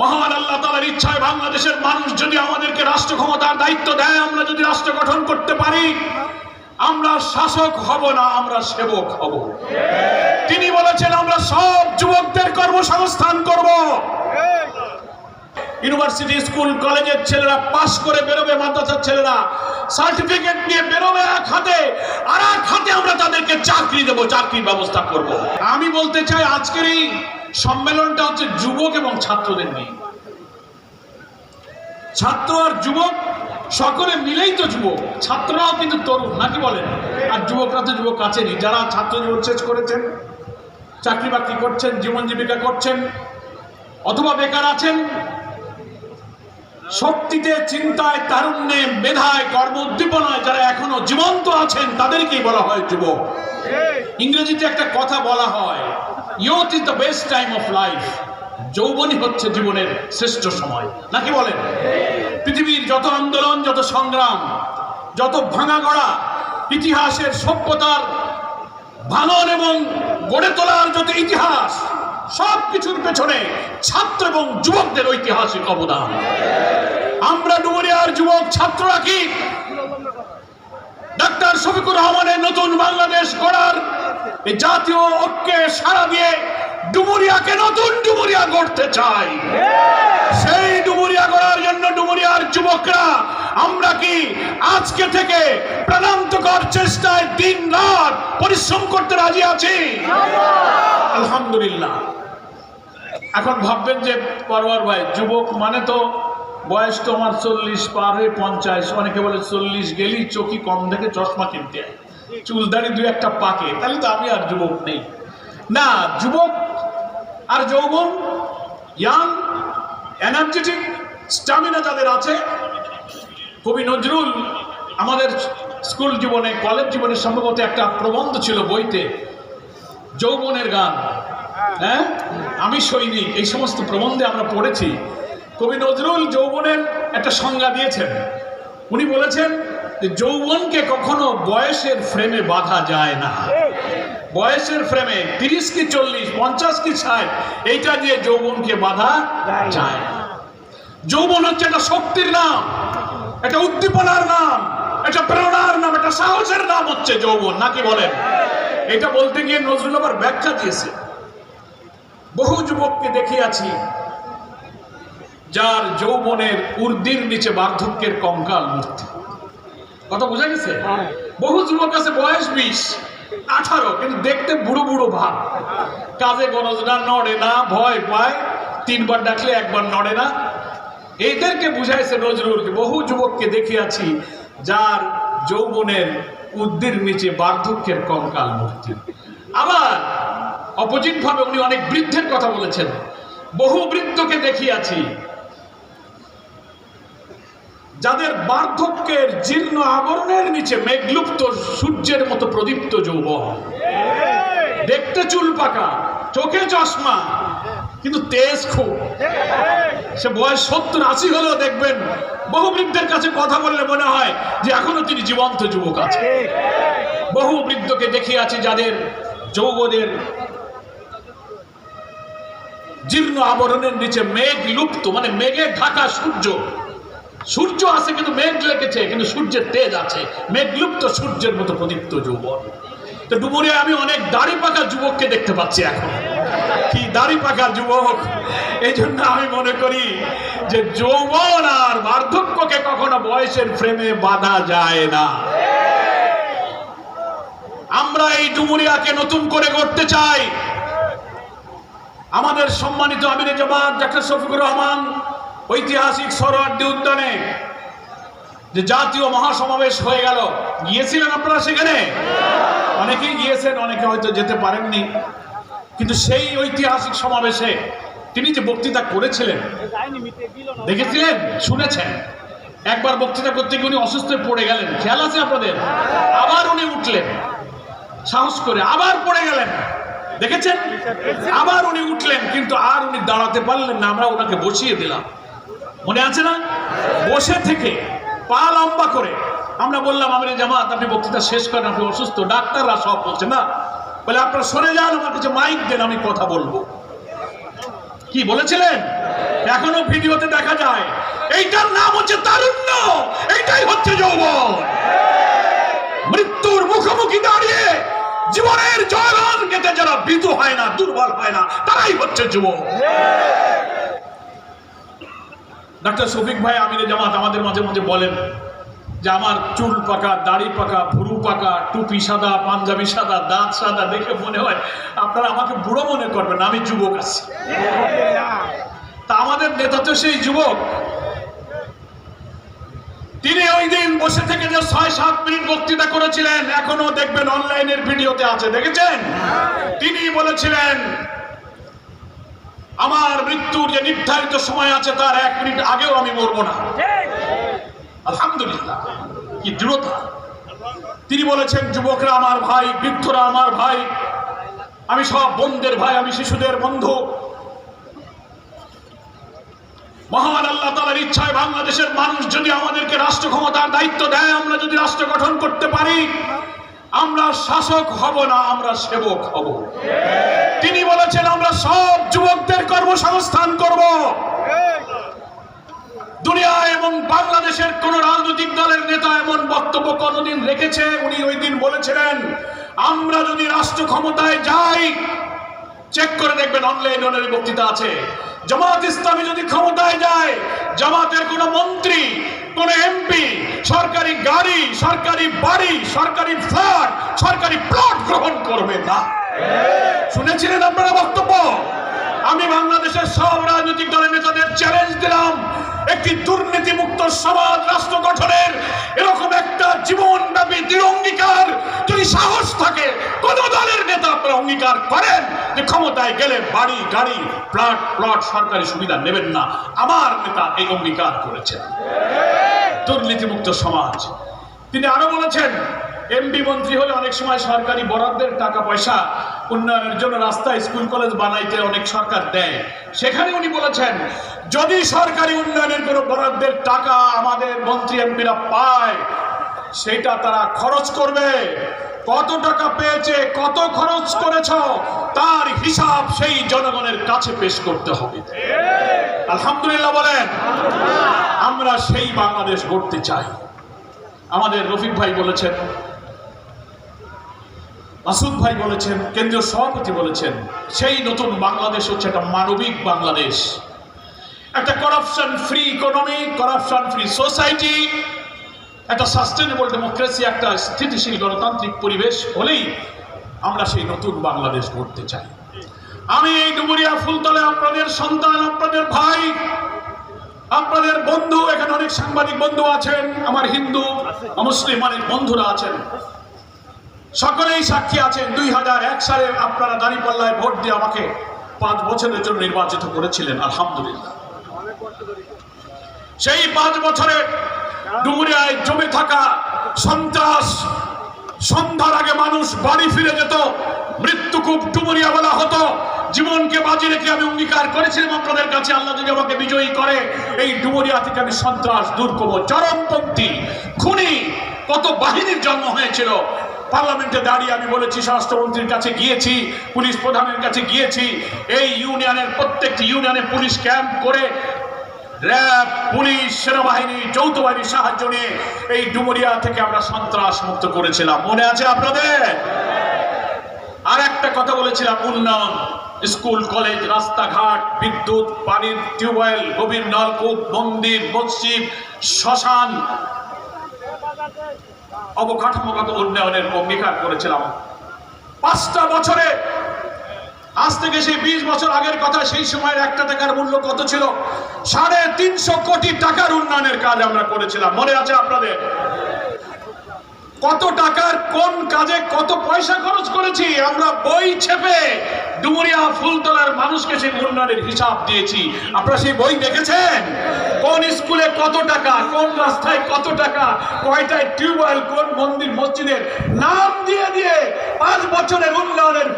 মহান আল্লাহ তালার ইচ্ছায় বাংলাদেশের মানুষ যদি আমাদেরকে রাষ্ট্র ক্ষমতার দায়িত্ব দেয়, আমরা যদি রাষ্ট্র গঠন করতে পারি, আমরা শাসক হব না, আমরা সেবক হব তিনি বলেছেন, আমরা সব যুবকদের কর্মসংস্থান করব ইউনিভার্সিটি স্কুল কলেজের ছেলেরা পাশ করে বেরোবে, মাদ্রাসার ছেলেরা সার্টিফিকেট নিয়ে বেরোবে এক হাতে, আর এক হাতে আমরা তাদেরকে চাকরি দেবো, চাকরির ব্যবস্থা করব। আমি বলতে চাই, আজকের এই সম্মেলনটা হচ্ছে যুবক এবং ছাত্রদের নিয়ে। ছাত্র আর যুবক, সকলে মিলেই তো যুবক। ছাত্ররাও কিন্তু তরুণ, নাকি বলেন? আর যুবকরা তো যুবক আছেনই। যারা ছাত্র জীবন শেষ করেছেন, চাকরি বাকরি করছেন, জীবন জীবিকা করছেন, অথবা বেকার আছেন, শক্তিতে, চিন্তায়, তারুণ্যে, মেধায়, কর্ম উদ্দীপনায় যারা এখনও জীবন্ত আছেন, তাদেরকেই বলা হয় যুবক। ইংরেজিতে একটা কথা বলা হয় youth is the best time of life যৌবনই হচ্ছে জীবনের শ্রেষ্ঠ সময়। নাকি বলেন? পৃথিবীর যত আন্দোলন, যত সংগ্রাম, যত ভাঙা গড়া, ইতিহাসের সভ্যতার ভাঙন এবং গড়ে তোলার যত ইতিহাস সব কিছুর পেছনে ছাত্র এবং যুবকদের ঐতিহাসিক অবদান। আমরা ডুমুরিয়ার যুবক ছাত্ররা কি? ডাক্তার শফিকুর রহমানের নতুন বাংলাদেশ গড়ার জাতীয় ঐক্যে সারা দিয়ে নতুন গড়তে চাই। সেই জন্য যুবকরা, আমরা কি আজকে থেকে প্রাণান্তকর চেষ্টায় দিন রাত পরিশ্রম করতে রাজি আছি? আলহামদুলিল্লাহ। এখন ভাববেন যে পরওয়ার ভাই, যুবক মানে তো বয়স তো আমার চল্লিশ, পার হয়ে পঞ্চাশ, অনেকে বলে চল্লিশ গেলেই চোখি কম দেখে চশমা কিনতে হয়। চুলদাড়ি দু একটা পাকে, তাহলে তো আমি আর যুবক নেই। না, যুবক আর যৌবন ইয়াং এনার্জেটিক স্টামিনা যাদের আছে, কবি নজরুল আমাদের স্কুল জীবনে কলেজ জীবনে সম্ভবত একটা প্রবন্ধ ছিল বইতে, যৌবনের গান। হ্যাঁ? আমি সৈনিক, এই সমস্ত প্রবন্ধে আমরা পড়েছি। কবি নজরুল যৌবনের একটা সংজ্ঞা দিয়েছেন। উনি বলেছেন যৌবনকে কখনো বয়সের ফ্রেমে বাঁধা যায় না। বয়সের ফ্রেমে তিরিশ কি চল্লিশ পঞ্চাশ কি ষাট এইটা দিয়ে যৌবনকে বাধা যায় না। যৌবন হচ্ছে একটা শক্তির নাম একটা উদ্দীপনার নাম একটা প্রেরণার নাম একটা সাহসের নাম হচ্ছে যৌবন নাকি বলেন? এটা বলতে গিয়ে নজরুল আবার ব্যাখ্যা দিয়েছে। বহু যুবককে দেখিয়াছি যার যৌবনের উর্দির নিচে বার্ধক্যের কঙ্কাল মূর্তি। কথা বোঝা গেছে? বহু যুবক আছে বয়স বিশ আঠারো কিন্তু দেখতে বুড়ো বুড়ো ভাব। কাজে গনজনা নড়ে না ভয় পায়। তিনবার ডাকলে একবার নড়ে না। এদেরকে বুঝাইছে নজরুলকে বহু যুবককে দেখিয়াছি যার যৌবনের উদ্দির নিচে বার্ধক্যের কঙ্কাল মূর্তি। আবার অপোজিট ভাবে উনি অনেক বৃদ্ধের কথা বলেছেন। বহু বৃদ্ধকে দেখিয়াছি যাদের বার্ধক্যের জীর্ণ আবরণের নিচে মেঘলুপ্ত সূর্যের মতো প্রদীপ্ত যৌব দেখতে চুল পাকা, চোখে চশমা, কিন্তু তেজ খুব। সে বয়স সত্তর, আশি হলেও দেখবেন বহু বৃদ্ধের কাছে কথা বললে মনে হয় যে এখনও তিনি জীবন্ত যুবক আছে। বহু বৃদ্ধকে দেখিয়াছি যাদের যৌবনের জীর্ণ আবরণের নিচে মেঘ লুপ্ত মানে মেঘে ঢাকা সূর্য। সূর্য আছে কিন্তু মেঘ লেগেছে, কিন্তু সূর্যের তেজ আছে। মেঘ লুপ্ত সূর্যের মতো প্রদীপ্ত যৌবন। তো ডুমুরিয়া আমি অনেক দাড়ি পাকা যুবককে দেখতে পাচ্ছি এখন। কি দাড়ি পাকা যুবক? এই জন্য আমি মনে করি যে যৌবন আর বার্ধক্যকে কখনো বয়সের ফ্রেমে বাঁধা যায় না। আমরা এই ডুমুরিয়াকে নতুন করে করতে চাই। আমাদের সম্মানিত আমিরে জামাত ডাক্তার শফিকুর রহমান ঐতিহাসিক সরোয়ার্দী উদ্যানে যে জাতীয় মহাসমাবেশ হয়ে গেল। গিয়েছিলেন আপনারা সেখানে? অনেকেই গিয়েছেন, অনেকে হয়তো যেতে পারেননি। কিন্তু সেই ঐতিহাসিক সমাবেশে তিনি যে বক্তৃতা করেছিলেন, দেখেছিলেন? শুনেছেন। একবার বক্তৃতা করতে গিয়ে উনি অসুস্থ পড়ে গেলেন। খেয়াল আছে আপনাদের? আবার উনি উঠলেন। সাহস করে আবার পড়ে গেলেন। দেখেছেন? আবার উনি উঠলেন, কিন্তু আর উনি দাঁড়াতে পারলেন না। আমরা ওনাকে বসিয়ে দিলাম। মনে আছে না? বসে থেকে পা লম্বা করে আমরা বললাম আমাদের জামাত, আপনি বক্তৃতা শেষ করেন, আপনি অসুস্থ, ডাক্তাররা সব বলছে। না, বলে, আপনারা সরে যান, আমার কাছে মাইক দেন, আমি কথা বলব। কি বলেছিলেন? এখনও ভিডিওতে দেখা যায়, এইটার নাম হচ্ছে তারুণ্য, এইটাই হচ্ছে যৌবন। মৃত্যুর মুখোমুখি দাঁড়িয়ে জীবনের জয়গান গেতে যারা ভীতু হয় না, দুর্বল হয় না, তারাই হচ্ছে যুবক। ডাক্তার শফিক ভাই আমিরে জামাত আমাদের মাঝে মাঝে বলেন যে আমার চুল পাকা দাড়ি পাকা ভুরু পাকা টুপি সাদা পাঞ্জাবি সাদা দাঁত সাদা দেখে মনে হয় আপনারা আমাকে বুড়ো মনে করবেন আমি যুবক আছি। তা আমাদের নেতা তো সেই যুবক। তিনি ওই দিন বসে থেকে যে ছয় সাত মিনিট বক্তৃতা করেছিলেন এখনও দেখবেন অনলাইনের ভিডিওতে আছে দেখেছেন? তিনি বলেছিলেন আমার মৃত্যুর যে নির্ধারিত সময় আছে, তার এক মিনিট আগেও আমি মরবো না। আলহামদুলিল্লাহ। কি দৃঢ়তা। তিনি বলেছেন, যুবকরা আমার ভাই, বৃদ্ধরা আমার ভাই, আমি সব বন্ধের ভাই, আমি শিশুদের বন্ধু। মহান আল্লাহ তালার ইচ্ছায় বাংলাদেশের মানুষ যদি আমাদেরকে রাষ্ট্র ক্ষমতার দায়িত্ব দেয়, আমরা যদি রাষ্ট্র গঠন করতে পারি আমরা শাসক হব না, আমরা সেবক হব। তিনি বলেছেন, আমরা সব যুবকদের কর্মসংস্থান করব। দুনিয়া এবং বাংলাদেশের কোন রাজনৈতিক দলের নেতা এমন বক্তব্য কতদিন রেখেছে? উনি ওই দিন বলেছিলেন, আমরা যদি রাষ্ট্র ক্ষমতায় যাই, চেক করে দেখবেন অনলাইন অনেক বক্তৃতা আছে। জামাত ইসলামী যদি ক্ষমতায় যায়, জামাতের কোন মন্ত্রী, কোন এমপি, সরকারি গাড়ি, সরকারি বাড়ি, সরকারি ফ্ল্যাট, সরকারি প্লট গ্রহণ করবে না। শুনেছিলেন আপনারা বক্তব্য? আমি বাংলাদেশের সব রাজনৈতিক দলের নেতাদের চ্যালেঞ্জ দিলাম। একটি দুর্নীতিমুক্ত সমাজ, রাষ্ট্র গঠনের অঙ্গীকার করেন যে ক্ষমতায় গেলে বাড়ি, গাড়ি প্লট প্লট সরকারি সুবিধা নেবেন না। আমার নেতা এই অঙ্গীকার করেছেন। দুর্নীতিমুক্ত সমাজ। তিনি আরও বলেছেন এমপি মন্ত্রী হলে অনেক সময় সরকারি বরাদ্দের টাকা পয়সা উন্নয়নের জন্য রাস্তা স্কুল, কলেজ বানাইতে অনেক সরকার দেয়। সেখানে উনি বলেছেন, যদি সরকারি উন্নয়নের কোনো বরাদ্দের টাকা আমাদের মন্ত্রী এমপিরা পায়, সেটা তারা খরচ করবে। কত টাকা পেয়েছে, কত খরচ করেছ, তার হিসাব সেই জনগণের কাছে পেশ করতে হবে। আলহামদুলিল্লাহ বলেন, আমরা সেই বাংলাদেশ গড়তে চাই। আমাদের রফিক ভাই বলেছেন, মাসুদ ভাই বলেছেন, কেন্দ্রীয় সভাপতি বলেছেন, সেই নতুন বাংলাদেশ হচ্ছে একটা মানবিক বাংলাদেশ। একটা corruption free economy corruption free society একটা সাস্টেনেবল ডেমোক্রেসি একটা স্থিতিশীল গণতান্ত্রিক পরিবেশ হলেই আমরা সেই নতুন বাংলাদেশ গড়তে চাই। আমি এই ডুবুরিয়া ফুলতলে আপনাদের সন্তান, আপনাদের ভাই, আপনাদের বন্ধু, এখানে অনেক সাংবাদিক বন্ধু আছেন, আমার হিন্দু মুসলিম অনেক বন্ধুরা আছেন। সকলেই সাক্ষী আছেন, দুই হাজার এক সালে আপনারা দাঁড়িপাল্লায় ভোট দিয়ে আমাকে পাঁচ বছরের জন্য নির্বাচিত করেছিলেন, আলহামদুলিল্লাহ। সেই পাঁচ বছরে ডুমুরিয়ায় জমে থাকা সন্ত্রাস। সন্ধ্যার আগে মানুষ বাড়ি ফিরে যেত। মৃত্যুকূপ ডুমুরিয়া বলা হতো। জীবনকে বাজি রেখে আমি অঙ্গীকার করেছিলাম আপনাদের কাছে। আল্লাহ যদি আমাকে বিজয়ী করে, এই ডুমুরিয়া থেকে আমি সন্ত্রাস দূর করব। চরমপন্থী খুনি, কত বাহিনীর জন্ম হয়েছিল। পার্লামেন্টে দাঁড়িয়ে আমি বলেছি, স্বরাষ্ট্রমন্ত্রীর কাছে গিয়েছি, পুলিশ প্রধানের কাছে গিয়েছি। এই ইউনিয়নের প্রত্যেকটি ইউনিয়নে পুলিশ ক্যাম্প করে র্যাব, পুলিশ, সেনাবাহিনী যৌথ বাহিনীর সাহায্য নিয়ে এই ডুমুরিয়া থেকে আমরা সন্ত্রাস মুক্ত করেছিলাম। মনে আছে আপনাদের? আর একটা কথা বলেছিলাম, উন্নয়ন, স্কুল, কলেজ, রাস্তাঘাট, বিদ্যুৎ, পানির টিউবওয়েল, গভীর নলকূপ, মন্দির, মসজিদ, শ্মশান অবকাঠামোগত উন্নয়নের অঙ্গীকার করেছিলাম। পাঁচটা বছরে আজ থেকে সেই বিশ বছর আগের কথা, সেই সময়ের একটা টাকার মূল্য কত ছিল? সাড়ে তিনশো কোটি টাকার উন্নয়নের কাজ আমরা করেছিলাম। মনে আছে আপনাদের? কত টাকার, কোন কাজে কত পয়সা খরচ করেছি, আমরা বই ছেপে ডুমুরিয়া ফুলতলার মানুষকে সেই উন্নয়নের হিসাব দিয়েছি। আপনারা সেই বই দেখেছেন? কোন স্কুলে কত টাকা, কোন রাস্তায় কত টাকা, কয়টায় টিউবওয়েল, কোন মন্দির, মসজিদের নাম দিয়ে দিয়ে পাঁচ বছরের উন্নয়নের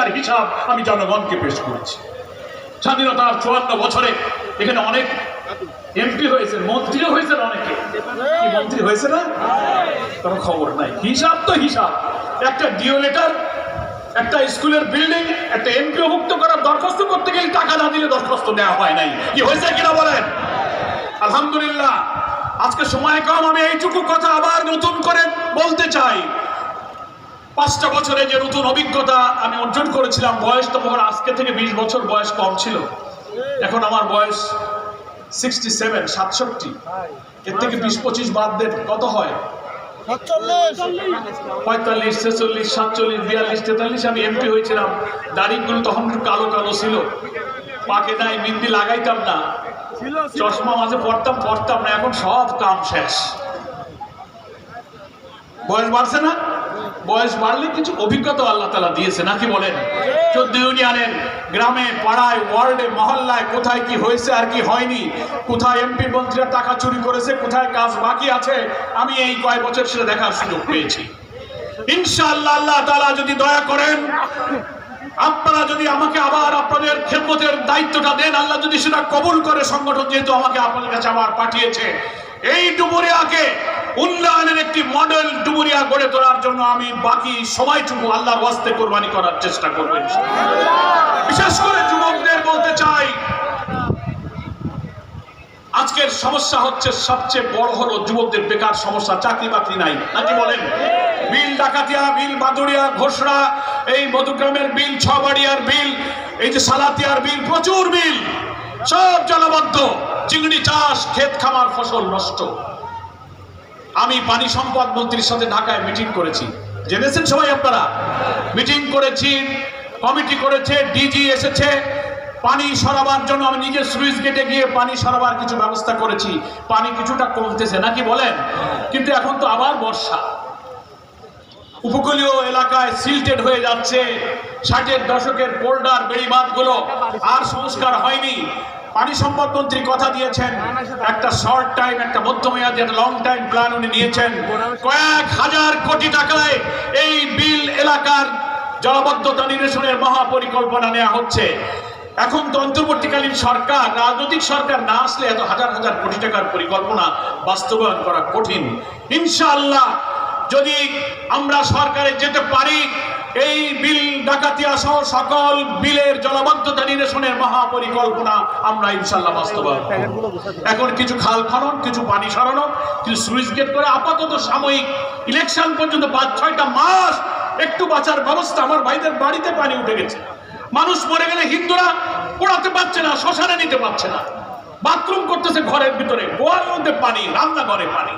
ফিরিস্তিয়ার হিসাব আমি জনগণকে পেশ করেছি। স্বাধীনতার চুয়ান্ন বছরে এখানে অনেক এমপি হয়েছে, মন্ত্রীও হয়েছেন অনেকে? কি মন্ত্রী হয়েছে না? কোনো খবর নাই। হিসাব তো হিসাব। একটা ডিও লেটার একটা স্কুলের বিল্ডিং একটা এমপিও মুক্ত করার দরখাস্ত করতে গেলে টাকা না দিলে দরখাস্ত নেওয়া হয় নাই। কি হয়েছে কিনা বলেন? আলহামদুলিল্লাহ, আজকে সময় কম, আমি এইটুকু কথা আবার নতুন করে বলতে চাই। পাঁচটা বছরে যে নতুন অভিজ্ঞতা আমি অর্জন করেছিলাম বয়স তো আমার আজকে থেকে বিশ বছর বয়স কম ছিল। এখন আমার বয়স সিক্সটি সেভেন সাতষট্টি। এর থেকে বিশ পঁচিশ বাদ দেন কত হয়? পঁয়তাল্লিশ ছেচল্লিশ সাতচল্লিশ বিয়াল্লিশ তেতাল্লিশ আমি এমপি হয়েছিলাম। দাড়িগুলো তখন কালো কালো ছিল। পাকে নাই বিন্দি লাগাইতাম না। চশমা মাঝে পড়তাম পড়তাম না এখন সব কাম শেষ। বয়স বাড়ছে না? বয়স বাড়লে কিছু অভিজ্ঞতা আল্লাহ তালা দিয়েছে, নাকি বলেন? চোদ্দ ইউনিয়নের গ্রামে, পাড়ায়, ওয়ার্ডে, মহল্লায় কোথায় কি হয়েছে আর কি হয়নি, কোথায় এমপি মন্ত্রীরা টাকা চুরি করেছে, কোথায় কাজ বাকি আছে, আমি এই কয়েক বছর সেটা দেখার সুযোগ পেয়েছি। ইনশাআল্লাহ আল্লাহ তালা যদি দয়া করেন, আপনারা যদি আমাকে আবার আপনাদের খেদমতের দায়িত্বটা দেন, আল্লাহ যদি সেটা কবুল করে, সংগঠন যেহেতু আমাকে আপনাদের কাছে আবার পাঠিয়েছে, এই ডুবুরিয়াকে উন্নয়নের একটি মডেল ডুবুরিয়া গড়ে তোলার জন্য আমি বাকি সময়টুকু আল্লাহর ওয়াস্তে কোরবানি করার চেষ্টা করব বিশেষ করে যুবকদের বলতে চাই, আজকের সমস্যা হচ্ছে সবচেয়ে বড় হলো যুবকদের বেকার সমস্যা, চাকরি বাকরি নাই। নাকি বলেন? বিল ডাকাতিয়া, বিল বাদুড়িয়া, ঘোষড়া, এই মধুগ্রামের বিল, ছবাড়িয়ার বিল, এই যে সালাতিয়ার বিল, প্রচুর বিল। সব জলবদ্ধ। চিংড়ি চাষ, ক্ষেত খামার, ফসল নষ্ট। আমি পানি সম্পদ মন্ত্রীর সাথে ঢাকায় মিটিং করেছি। জেনেছেন সবাই আপনারা? মিটিং করেছি, কমিটি করেছে ডিজি এসেছে, পানি সরাবার জন্য আমি নিজে সুইচ গেটে গিয়ে পানি সরাবার কিছু ব্যবস্থা করেছি। পানি কিছুটা কমতেছে, নাকি বলেন? কিন্তু এখন তো আবার বর্ষা। উপকূলীয় এলাকায় সিল্টেড হয়ে যাচ্ছে। ষাটের দশকের পোল্ডার বেড়িবাঁধগুলো আর সংস্কার হয়নি। পানি সম্পদ মন্ত্রী কথা দিয়েছেন, একটা শর্ট টাইম একটা মধ্যমেয়াদী, একটা লং টাইম প্ল্যান উনি নিয়েছেন। কয়েক হাজার কোটি টাকায় এই বিল এলাকার জলবদ্ধতা নিরসনের মহাপরিকল্পনা নেওয়া হচ্ছে। এখন তো অন্তর্বর্তীকালীন সরকার, রাজনৈতিক সরকার না আসলে এত হাজার হাজার কোটি টাকার পরিকল্পনা বাস্তবায়ন করা কঠিন। ইনশাআল্লাহ যদি আমরা সরকারে যেতে পারি, এই বিল ডাকাতিয়া সহ সকল বিলের জলবদ্ধতা নিরসনের মহাপরিকল্পনা আমরা ইনশাল্লাহ বাস্তবায়ন এখন কিছু খাল খনন, কিছু পানি সরানো, কিছু সুইচ গেট করে আপাতত সাময়িক ইলেকশন পর্যন্ত পাঁচ, ছয়টা মাস একটু বাঁচার ব্যবস্থা আমার ভাইদের বাড়িতে পানি উঠে গেছে। মানুষ মরে গেলে হিন্দুরা পোড়াতে পারছে না, শ্মশানে নিতে পারছে না। বাথরুম করতেছে ঘরের ভিতরে গোয়ার মধ্যে পানি, রান্নাঘরে পানি।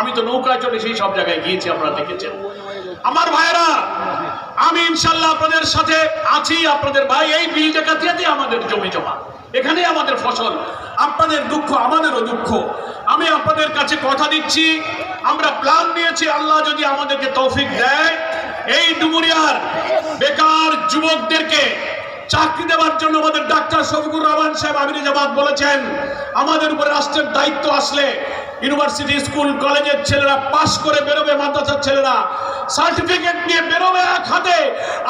আমি তো নৌকায় চলে সেই সব জায়গায় গিয়েছি, আপনারা দেখেছেন। আমার ভাইরা আমি ইনশাল্লাহ আপনাদের সাথে আছি, আপনাদের ভাই এই বিল ডাকাতিয়াতে আমাদের জমি জমা। এখানেই আমাদের ফসল। আপনাদের দুঃখ, আমাদেরও দুঃখ। আমি আপনাদের কাছে কথা দিচ্ছি, আমরা প্ল্যান নিয়েছি, আল্লাহ যদি আমাদেরকে তৌফিক দেয়। এই ডুমুরিয়ার বেকার যুবকদেরকে চাকরি দেওয়ার জন্য আমাদের ডাক্তার শফিকুর রহমান সাহেব আমিরাবাদ বলেছেন, আমাদের উপরে রাষ্ট্রের দায়িত্ব আসলে ইউনিভার্সিটি, স্কুল, কলেজের ছেলেরা পাশ করে বেরোবে, মাদ্রাসার ছেলেরা সার্টিফিকেট নিয়ে বেরোবে এক হাতে,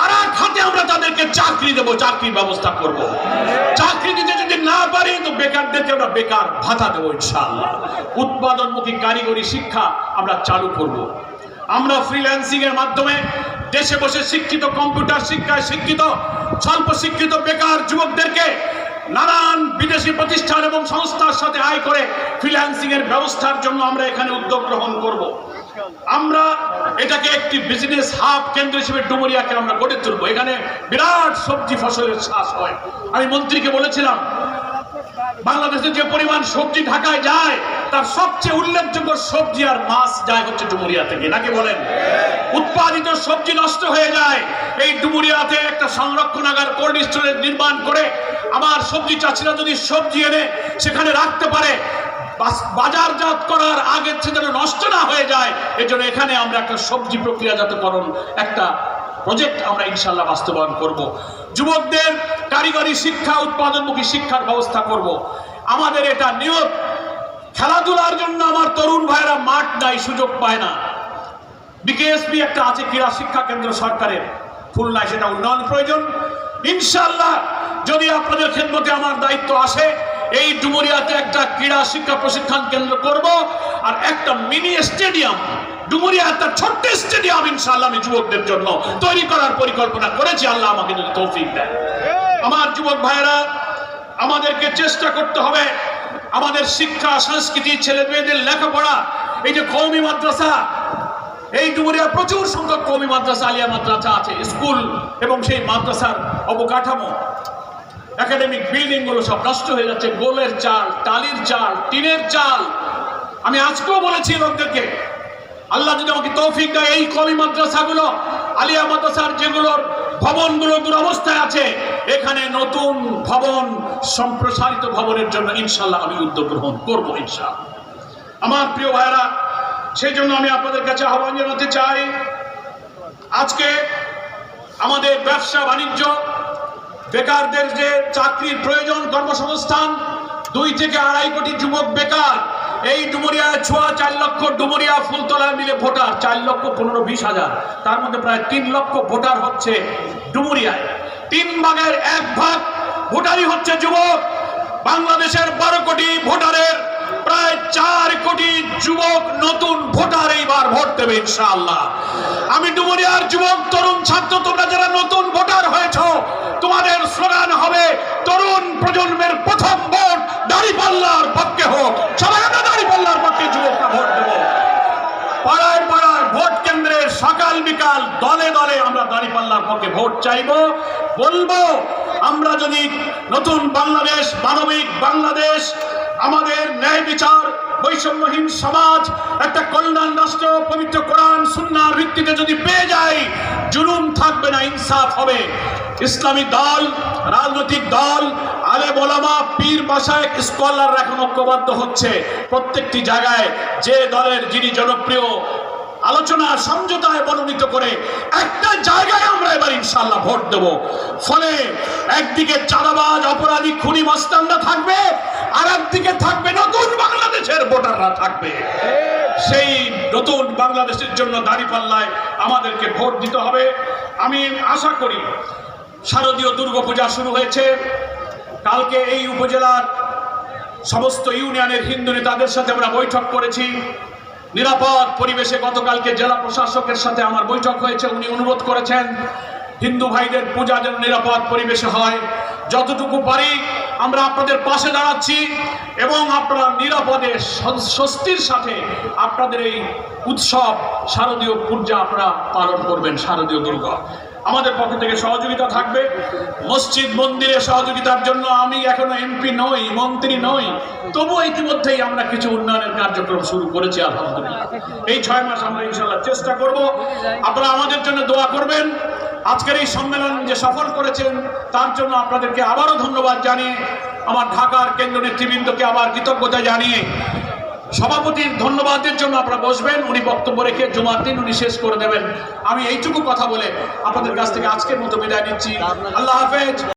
আর এক হাতে আমরা তাদেরকে চাকরি দেবো, চাকরির ব্যবস্থা করব। চাকরি দিতে যদি না পারি, তো বেকারদেরকে আমরা বেকার ভাতা দেবো ইনশাআল্লাহ উৎপাদনমুখী কারিগরি শিক্ষা আমরা চালু করব। আমরা ফ্রিল্যান্সিং এর মাধ্যমে দেশে বসে শিক্ষিত কম্পিউটার শিক্ষায় শিক্ষিত, স্বল্প শিক্ষিত, বেকার যুবকদেরকে নানান বিদেশি প্রতিষ্ঠান এবং সংস্থার সাথে আয় করে ফ্রিল্যান্সিং এর ব্যবস্থার জন্য আমরা এখানে উদ্যোগ গ্রহণ করব। আমরা এটাকে একটি বিজনেস হাব কেন্দ্র হিসেবে ডুমুরিয়াকে আমরা গড়ে তুলবো এখানে বিরাট সবজি ফসলের চাষ হয় আমি মন্ত্রীকে বলেছিলাম বাংলাদেশে যে পরিমাণ সবজি ঢাকায় যায়, তার সবচেয়ে উল্লেখযোগ্য সবজি আর মাছ যায় হচ্ছে ডুমুরিয়া থেকে। নাকি বলেন? উৎপাদিত সবজি নষ্ট হয়ে যায়। এই ডুমুরিয়াতে একটা সংরক্ষণাগার কোল্ড স্টোরেজ নির্মাণ করে আমার সবজি চাষিরা যদি সবজি এনে সেখানে রাখতে পারে বাজারজাত করার আগে সে যেন নষ্ট না হয়ে যায়, এজন্য এখানে আমরা একটা সবজি প্রক্রিয়াজাতকরণ একটা প্রজেক্ট আমরা ইনশাল্লাহ বাস্তবায়ন করব। যুবকদের কারিগরি শিক্ষা, উৎপাদনমুখী শিক্ষার ব্যবস্থা করব। আমাদের এটা নিয়ত। খেলাধুলার জন্য আমার তরুণ ভাইরা মাঠ নাই, সুযোগ পায় না। বিকেএসপি একটা আছে, ক্রীড়া শিক্ষা কেন্দ্র সরকারের। খুলনায় সেটা উন্নয়ন প্রয়োজন। ইনশাল্লাহ যদি আপনাদের খেদমতে আমার দায়িত্ব আসে, এই ডুমুরিয়াতে একটা ক্রীড়া শিক্ষা প্রশিক্ষণ কেন্দ্র করব আর একটা মিনি স্টেডিয়াম। ডুমুরিয়া একটা ছোট্ট স্টেডিয়াম ইনশাল্লাহ আমি যুবকদের জন্য তৈরি করার পরিকল্পনা করেছি। আল্লাহ আমাকে যদি তৌফিক দেয় আমার যুবক ভাইয়েরা, আমাদেরকে চেষ্টা করতে হবে। আমাদের শিক্ষা, সংস্কৃতি, ছেলে মেয়েদের লেখাপড়া, এই যে কৌমি মাদ্রাসা, এই ডুমুরিয়া প্রচুর সংখ্যক কৌমি মাদ্রাসা, আলিয়া মাদ্রাসা আছে, স্কুল এবং সেই মাদ্রাসার অবকাঠামো। একাডেমিক বিল্ডিংগুলো সব নষ্ট হয়ে যাচ্ছে, গোলের চাল, টালির চাল, টিনের চাল। আমি আজকেও বলেছি লোকদেরকে, আল্লাহ যদি আমাকে তৌফিক দেয় এই কমি মাদ্রাসাগুলো আলিয়া মাদ্রাসার যেগুলোর ভবনগুলো দুরবস্থায় আছে, এখানে নতুন ভবন, সম্প্রসারিত ভবনের জন্য ইনশাল্লাহ আমি উদ্যোগ গ্রহণ করব ইনশাল্লাহ আমার প্রিয় ভাইরা সেই জন্য আমি আপনাদের কাছে আহ্বান জানাতে চাই, আজকে আমাদের ব্যবসা বাণিজ্য, বেকারদের যে চাকরির প্রয়োজন, কর্মসংস্থান, দুই থেকে আড়াই কোটি যুবক বেকার এই ডুমুরিয়া ছোয়া চার লক্ষ, ডুমুরিয়া ফুলতলা মিলে ভোটার চার লক্ষ পনেরো বিশ হাজার। তার মধ্যে প্রায় তিন লক্ষ ভোটার হচ্ছে ডুমুরিয়ায়। তিন ভাগের এক ভাগ ভোটারই হচ্ছে যুবক। বাংলাদেশের বারো কোটি ভোটারের প্রায় চার কোটি যুবক নতুন ভোটার এইবার ভোট দেবে ইনশাআল্লাহ। আমি ডুমুরিয়ার যুবক, তরুণ ছাত্র, তোমরা যারা নতুন ভোটার হয়েছ, তোমাদের স্লোগান হবে, তরুণ প্রজন্মের প্রথম ভোট দাড়িপাল্লার পক্ষে হোক। সবাই আমরা দাড়িপাল্লার পক্ষে যুবকরা ভোট দেবো। পাড়ায় পাড়ায় ভোট কেন্দ্রে সকাল বিকাল দলে দলে আমরা দাঁড়িপাল্লার পক্ষে ভোট চাইব। বলব, আমরা যদি নতুন বাংলাদেশ, মানবিক বাংলাদেশ, আমাদের বিচার, বৈষম্যহীন সমাজ, একটা কল্যাণ রাষ্ট্র, পবিত্র কোরআন, সুন্নার ভিত্তিতে যদি পেয়ে যায়, জুলুম থাকবে না, ইনসাফ হবে। ইসলামী দল, রাজনৈতিক দল আলে বোলামা পীর বাসায় স্কলাররা এখন ঐক্যবদ্ধ হচ্ছে। প্রত্যেকটি জায়গায় যে দলের যিনি জনপ্রিয় আলোচনা সমঝোতায় মনোনীত করে একটা জায়গায় আমরা এবার ইনশাল্লাহ ভোট দেব। ফলে একদিকে চাঁদাবাজ, অপরাধী, খুনি, মস্তানরা থাকবে, আর একদিকে থাকবে নতুন বাংলাদেশের ভোটাররা থাকবে। সেই নতুন বাংলাদেশের জন্য দাঁড়িপাল্লায় আমাদেরকে ভোট দিতে হবে। আমি আশা করি শারদীয় দুর্গাপূজা শুরু হয়েছে। কালকে এই উপজেলার সমস্ত ইউনিয়নের হিন্দু নেতাদের সাথে আমরা বৈঠক করেছি। নিরাপদ পরিবেশে গতকালকে জেলা প্রশাসকের সাথে আমার বৈঠক হয়েছে, উনি অনুরোধ করেছেন, হিন্দু ভাইদের পূজা যেন নিরাপদ পরিবেশে হয়, যতটুকু পারি আমরা আপনাদের পাশে দাঁড়াচ্ছি এবং আপনারা নিরাপদে স্বস্তির সাথে আপনাদের এই উৎসব শারদীয় পূজা আপনারা পালন করবেন, শারদীয় দুর্গা। আমাদের পক্ষ থেকে সহযোগিতা থাকবে। মসজিদ, মন্দিরে সহযোগিতার জন্য আমি এখনও এমপি নই, মন্ত্রী নই। তবুও ইতিমধ্যেই আমরা কিছু উন্নয়নের কার্যক্রম শুরু করেছি, আলহামদুলিল্লাহ। এই ছয় মাস আমরা ইনশাল্লাহ চেষ্টা করব। আপনারা আমাদের জন্য দোয়া করবেন। আজকের এই সম্মেলন যে সফল করেছেন, তার জন্য আপনাদেরকে আবারও ধন্যবাদ জানিয়ে, আমার ঢাকার কেন্দ্র নেতৃবৃন্দকে আবার কৃতজ্ঞতা জানিয়ে, সভাপতির ধন্যবাদের জন্য আপনারা বসবেন, উনি বক্তব্য রেখে জুমার দিন উনি শেষ করে দেবেন। আমি এইটুকু কথা বলে আপনাদের কাছ থেকে আজকের মতো বিদায় নিচ্ছি। আল্লাহ হাফেজ।